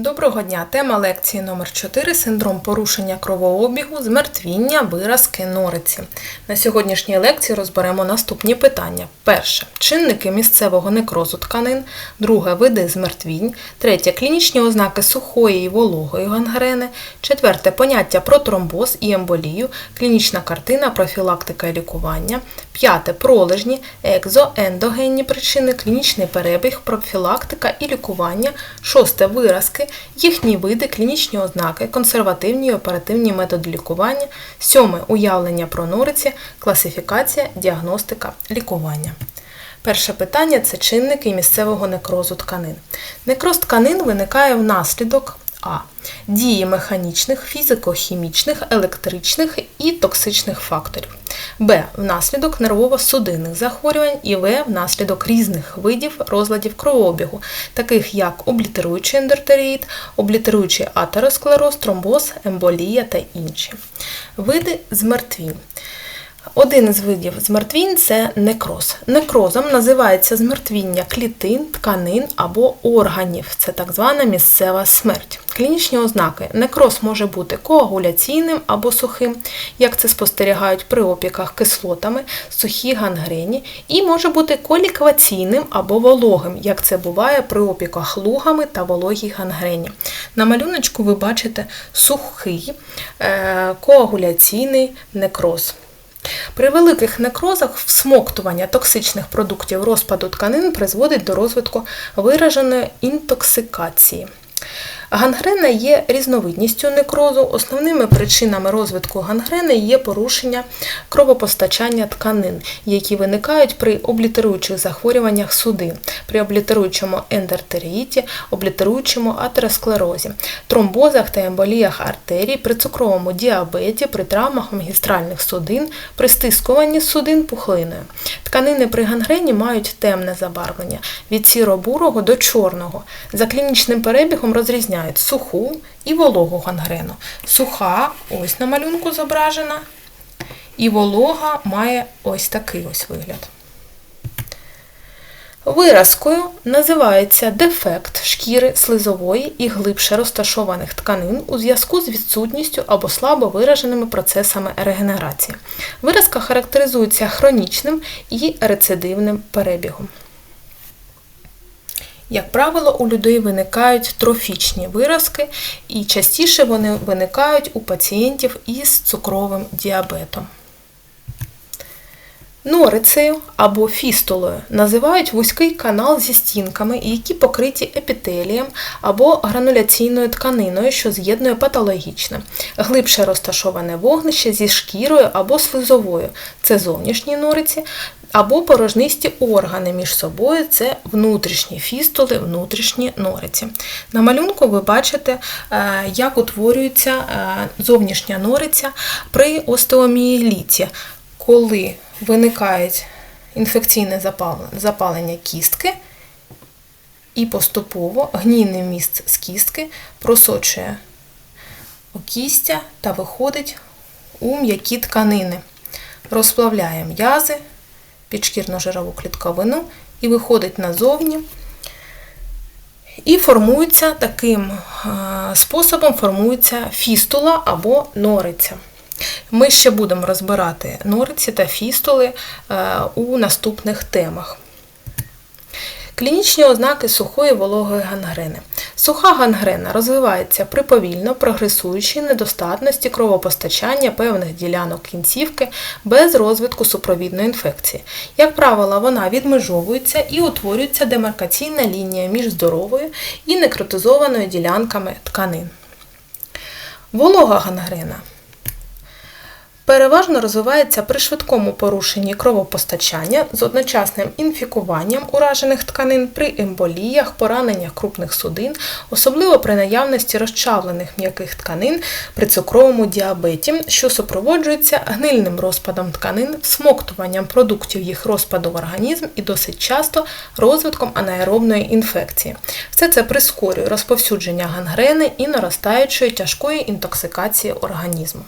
Доброго дня! Тема лекції номер 4 синдром порушення кровообігу, змертвіння, виразки, нориці. На сьогоднішній лекції розберемо наступні питання. Перше. Чинники місцевого некрозу тканин. Друге. Види змертвінь. Третє. Клінічні ознаки сухої і вологої гангрени. Четверте. Поняття про тромбоз і емболію. Клінічна картина, профілактика і лікування. П'яте. Пролежні, екзоендогенні причини, клінічний перебіг, профілактика і лікування. Шосте. Виразки їхні види, клінічні ознаки, консервативні і оперативні методи лікування, сьоме уявлення про нориці, класифікація, діагностика, лікування. Перше питання це чинники місцевого некрозу тканин. Некроз тканин виникає внаслідок а. Дії механічних, фізико-хімічних, електричних і токсичних факторів. Б. Внаслідок нервово-судинних захворювань і В. Внаслідок різних видів розладів кровообігу, таких як облітеруючий ендортеріїд, облітеруючий атеросклероз, тромбоз, емболія та інші. Види змертвінь. Один із видів змертвінь це некроз. Некрозом називається змертвіння клітин, тканин або органів. Це так звана місцева смерть. Клінічні ознаки. Некроз може бути коагуляційним або сухим, як це спостерігають при опіках кислотами, сухій гангрені, і може бути колікваційним або вологим, як це буває при опіках лугами та вологій гангрені. На малюночку ви бачите сухий е, коагуляційний некроз. При великих некрозах всмоктування токсичних продуктів розпаду тканин призводить до розвитку вираженої інтоксикації. Гангрена є різновидністю некрозу. Основними причинами розвитку гангрени є порушення кровопостачання тканин, які виникають при облітеруючих захворюваннях судин, при облітеруючому ендертеріїті, облітеруючому атеросклерозі, тромбозах та емболіях артерій, при цукровому діабеті, при травмах магістральних судин, при стискуванні судин пухлиною. Тканини при гангрені мають темне забарвлення від сіро-бурого до чорного. За клінічним перебігом розрізняють суху і вологу гангрену. Суха, ось на малюнку зображена, і волога має ось такий ось вигляд. Виразкою називається дефект шкіри слизової і глибше розташованих тканин у зв'язку з відсутністю або слабо вираженими процесами регенерації. Виразка характеризується хронічним і рецидивним перебігом. Як правило, у людей виникають трофічні виразки, і частіше вони виникають у пацієнтів із цукровим діабетом. Норицею або фістулою називають вузький канал зі стінками, які покриті епітелієм або грануляційною тканиною, що з'єднує патологічне, глибше розташоване вогнище зі шкірою або слизовою це зовнішні нориці, або порожнисті органи між собою це внутрішні фістули, внутрішні нориці. На малюнку ви бачите, е, як утворюється е, зовнішня нориця при остеоміеліті, коли виникає інфекційне запалення кістки, і поступово гнійний міст з кістки просочує окістя та виходить у м'які тканини, розплавляє м'язи, підшкірно-жирову клітковину і виходить назовні. І формується таким способом формується фістула або нориця. Ми ще будемо розбирати нориці та фістули е, у наступних темах. Клінічні ознаки сухої вологої гангрени. Суха гангрена розвивається при повільно прогресуючій недостатності кровопостачання певних ділянок кінцівки без розвитку супровідної інфекції. Як правило, вона відмежовується і утворюється демаркаційна лінія між здоровою і некротизованою ділянками тканин. Волога гангрена переважно розвивається при швидкому порушенні кровопостачання з одночасним інфікуванням уражених тканин при емболіях, пораненнях крупних судин, особливо при наявності розчавлених м'яких тканин при цукровому діабеті, що супроводжується гнильним розпадом тканин, всмоктуванням продуктів їх розпаду в організм і досить часто розвитком анаеробної інфекції. Все це прискорює розповсюдження гангрени і наростаючої тяжкої інтоксикації організму.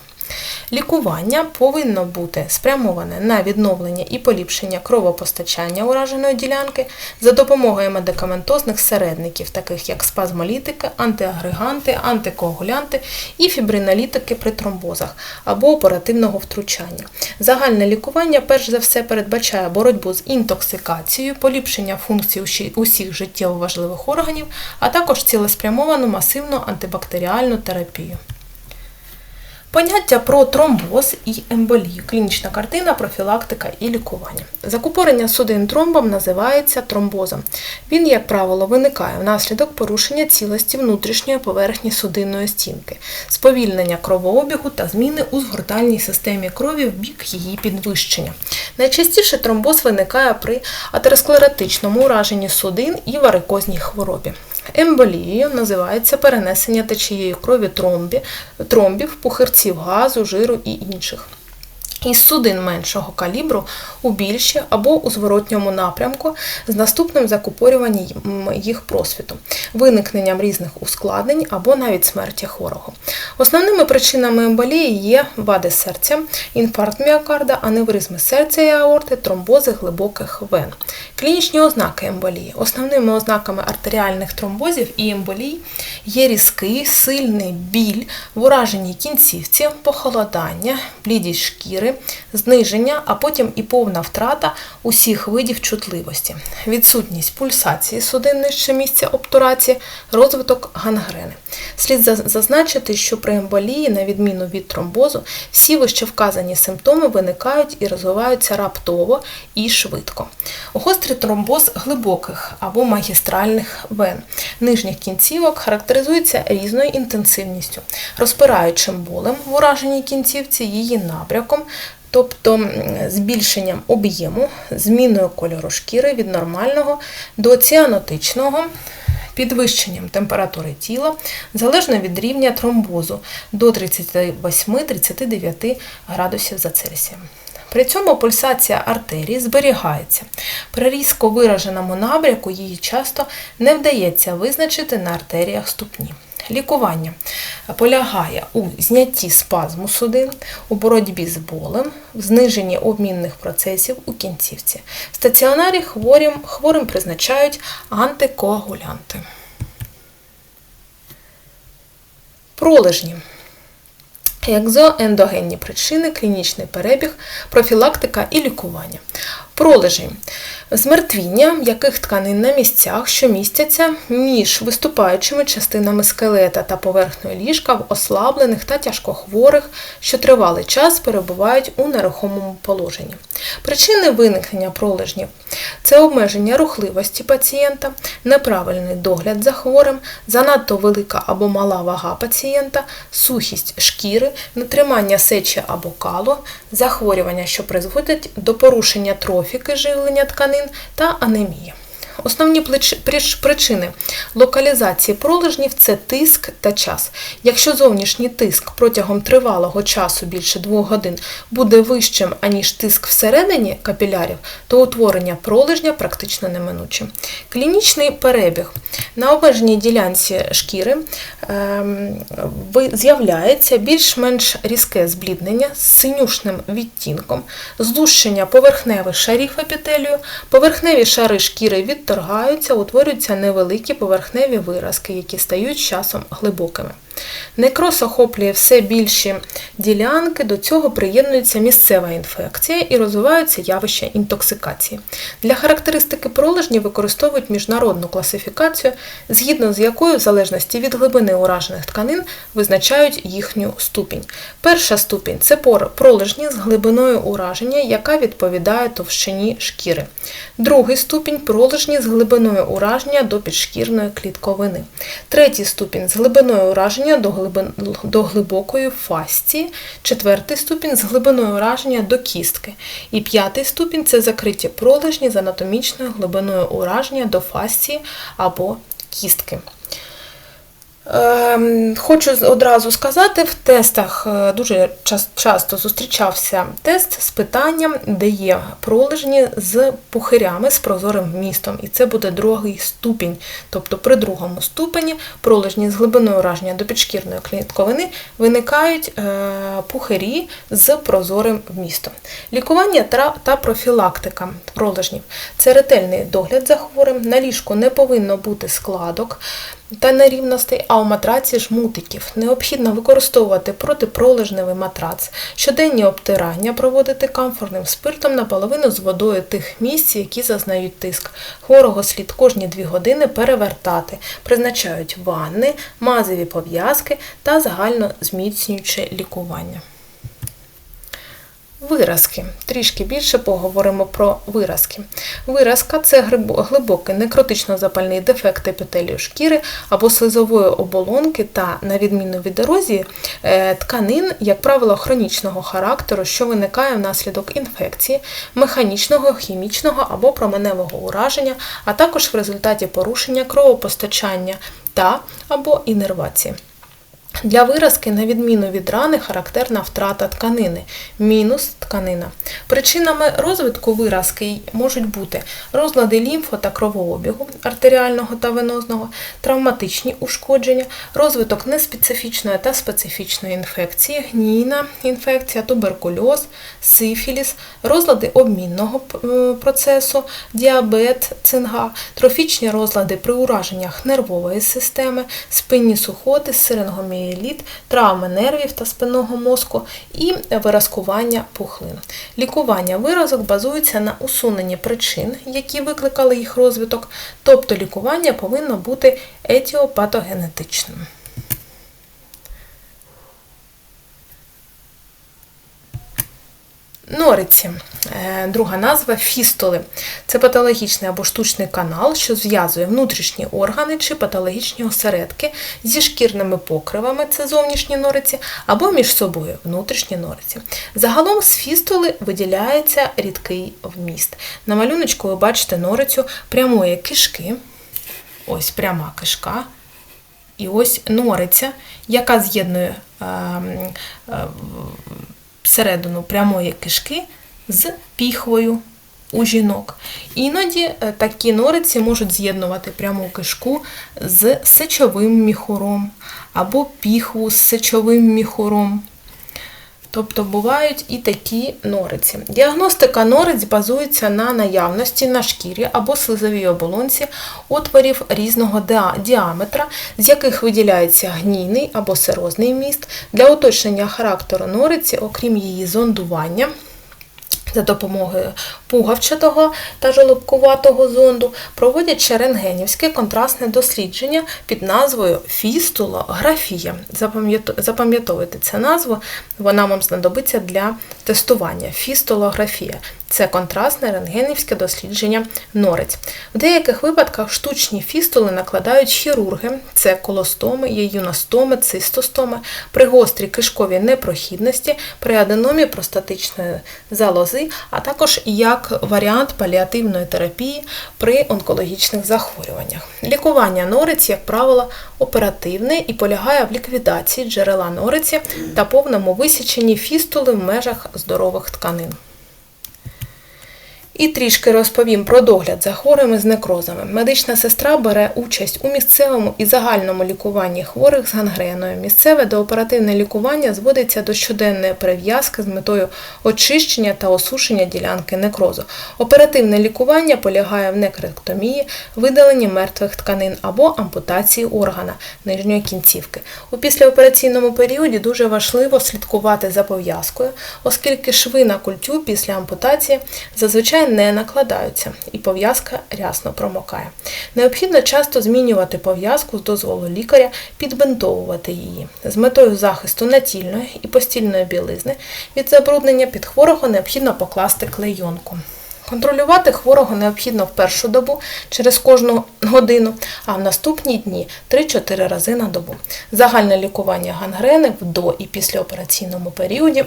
Лікування повинно бути спрямоване на відновлення і поліпшення кровопостачання ураженої ділянки за допомогою медикаментозних середників, таких як спазмолітики, антиагреганти, антикоагулянти і фібринолітики при тромбозах або оперативного втручання. Загальне лікування перш за все передбачає боротьбу з інтоксикацією, поліпшення функцій усіх життєво важливих органів, а також цілеспрямовану масивну антибактеріальну терапію. Поняття про тромбоз і емболію, клінічна картина, профілактика і лікування. Закупорення судин тромбом називається тромбозом. Він, як правило, виникає внаслідок порушення цілості внутрішньої поверхні судинної стінки, сповільнення кровообігу та зміни у згортальній системі крові в бік її підвищення. Найчастіше тромбоз виникає при атеросклеротичному ураженні судин і варикозній хворобі. Емболією називається перенесення течією крові тромбі, тромбів, пухирців газу, жиру і інших. Із судин меншого калібру у більші або у зворотньому напрямку з наступним закупорюванням їх просвіту, виникненням різних ускладнень або навіть смерті хворого. Основними причинами емболії є вади серця, інфаркт міокарда, аневризми серця і аорти, тромбози глибоких вен. Клінічні ознаки емболії. Основними ознаками артеріальних тромбозів і емболій є різкий, сильний біль в ураженій кінцівці, похолодання, блідість шкіри, зниження, а потім і повна втрата усіх видів чутливості, відсутність пульсації судин нижче місця обтурації, розвиток гангрени. Слід зазначити, що при емболії, на відміну від тромбозу, всі вищевказані симптоми виникають і розвиваються раптово і швидко. Гострий тромбоз глибоких або магістральних вен нижніх кінцівок характеризується різною інтенсивністю, розпираючим болем в ураженій кінцівці, її набряком, тобто збільшенням об'єму, зміною кольору шкіри від нормального до ціанотичного, підвищенням температури тіла залежно від рівня тромбозу до 38-39 градусів за Цельсієм. При цьому пульсація артерії зберігається. При різко вираженому набряку її часто не вдається визначити на артеріях ступні. Лікування полягає у знятті спазму судин, у боротьбі з болем, в зниженні обмінних процесів у кінцівці. В стаціонарі хворим, хворим призначають антикоагулянти. Пролежні. Екзоендогенні причини, клінічний перебіг, профілактика і лікування. Пролежі змертвіння м'яких тканин на місцях, що містяться між виступаючими частинами скелета та поверхнею ліжка в ослаблених та тяжкохворих, що тривалий час перебувають у нерухомому положенні. Причини виникнення пролежнів це обмеження рухливості пацієнта, неправильний догляд за хворим, занадто велика або мала вага пацієнта, сухість шкіри, нетримання сечі або калу, захворювання, що призводять до порушення трофіки живлення тканин та анемії. Основні причини локалізації пролежнів це тиск та час. Якщо зовнішній тиск протягом тривалого часу більше 2 годин буде вищим, аніж тиск всередині капілярів, то утворення пролежня практично неминуче. Клінічний перебіг на обмеженій ділянці шкіри ем, з'являється більш-менш різке збліднення з синюшним відтінком, злущення поверхневих шарів епітелію, поверхневі шари шкіри відторгаються, утворюються невеликі поверхневі виразки, які стають часом глибокими. Некроз охоплює все більші ділянки, до цього приєднується місцева інфекція і розвиваються явища інтоксикації. Для характеристики пролежні використовують міжнародну класифікацію, згідно з якою, в залежності від глибини уражених тканин, визначають їхню ступінь. Перша ступінь це пролежні з глибиною ураження, яка відповідає товщині шкіри. Другий ступінь пролежні з глибиною ураження до підшкірної клітковини. Третій ступінь з глибиною ураження до, глибин, до глибокої фасції. Четвертий ступінь з глибиною ураження до кістки. І п'ятий ступінь це закриті пролежні з анатомічною глибиною ураження до фасції або кістки. Ем, Хочу одразу сказати, в тестах е, дуже часто зустрічався тест з питанням, де є пролежні з пухирями з прозорим вмістом. І це буде другий ступінь. Тобто при другому ступені пролежні з глибиною ураження до підшкірної клітковини виникають е, пухирі з прозорим вмістом. Лікування та профілактика пролежнів це ретельний догляд за хворим. На ліжку не повинно бути складок та нерівностей, а у матраці жмутиків. Необхідно використовувати протипролежневий матрац, щоденні обтирання проводити камфорним спиртом наполовину з водою тих місць, які зазнають тиск. Хворого слід кожні 2 години перевертати. Призначають ванни, мазові пов'язки та загально зміцнююче лікування. Виразки. Трішки більше поговоримо про виразки. Виразка це глибокий некротично-запальний дефект епітелію шкіри або слизової оболонки та, на відміну від ерозії, е, тканин, як правило, хронічного характеру, що виникає внаслідок інфекції, механічного, хімічного або променевого ураження, а також в результаті порушення кровопостачання та або інервації. Для виразки, на відміну від рани, характерна втрата тканини, мінус тканина. Причинами розвитку виразки можуть бути розлади лімфо та кровообігу артеріального та венозного, травматичні ушкодження, розвиток неспецифічної та специфічної інфекції, гнійна інфекція, туберкульоз, сифіліс, розлади обмінного е, процесу, діабет, цинга, трофічні розлади при ураженнях нервової системи, спинні сухоти, сирингомієліт, травми нервів та спинного мозку і виразкування пухлин. Лікування виразок базується на усуненні причин, які викликали їх розвиток, тобто лікування повинно бути етіопатогенетичним. Нориці. Е, Друга назва фістоли. Це патологічний або штучний канал, що зв'язує внутрішні органи чи патологічні осередки зі шкірними покривами, це зовнішні нориці, або між собою внутрішні нориці. Загалом з фістоли виділяється рідкий вміст. На малюночку ви бачите норицю прямої кишки. Ось пряма кишка. І ось нориця, яка з'єднує е, е, всередину прямої кишки з піхвою у жінок. Іноді е, такі нориці можуть з'єднувати пряму кишку з сечовим міхуром або піхву з сечовим міхуром. Тобто бувають і такі нориці. Діагностика нориць базується на наявності на шкірі або слизовій оболонці отворів різного діаметра, з яких виділяється гнійний або серозний міст. Для уточнення характеру нориці, окрім її зондування, за допомогою пугавчатого та жолобкуватого зонду проводять ще рентгенівське контрастне дослідження під назвою фістулографія. Запам'ятовуйте цю назву, вона вам знадобиться для тестування. Фістулографія це контрастне рентгенівське дослідження норець. В деяких випадках штучні фістули накладають хірурги, це колостоми, єюностоми, цистостоми, при гострій кишковій непрохідності, при аденомі простатичної залози, а також як варіант паліативної терапії при онкологічних захворюваннях. Лікування нориць, як правило, оперативне і полягає в ліквідації джерела нориці та повному висіченні фістули в межах здорових тканин. І трішки розповім про догляд за хворими з некрозами. Медична сестра бере участь у місцевому і загальному лікуванні хворих з гангреною. Місцеве дооперативне лікування зводиться до щоденної перев'язки з метою очищення та осушення ділянки некрозу. Оперативне лікування полягає в некректомії, видаленні мертвих тканин або ампутації органа нижньої кінцівки. У післяопераційному періоді дуже важливо слідкувати за пов'язкою, оскільки шви на культю після ампутації зазвичай не накладаються і пов'язка рясно промокає. Необхідно часто змінювати пов'язку з дозволу лікаря, підбинтовувати її. З метою захисту натільної і постільної білизни від забруднення під хворого необхідно покласти клейонку. Контролювати хворого необхідно в першу добу через кожну годину, а в наступні дні 3-4 рази на добу. Загальне лікування гангрени в до і післяопераційному періоді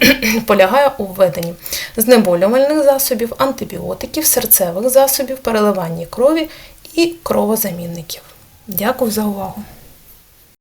полягає у введенні знеболювальних засобів, антибіотиків, серцевих засобів, переливанні крові і кровозамінників. Дякую за увагу!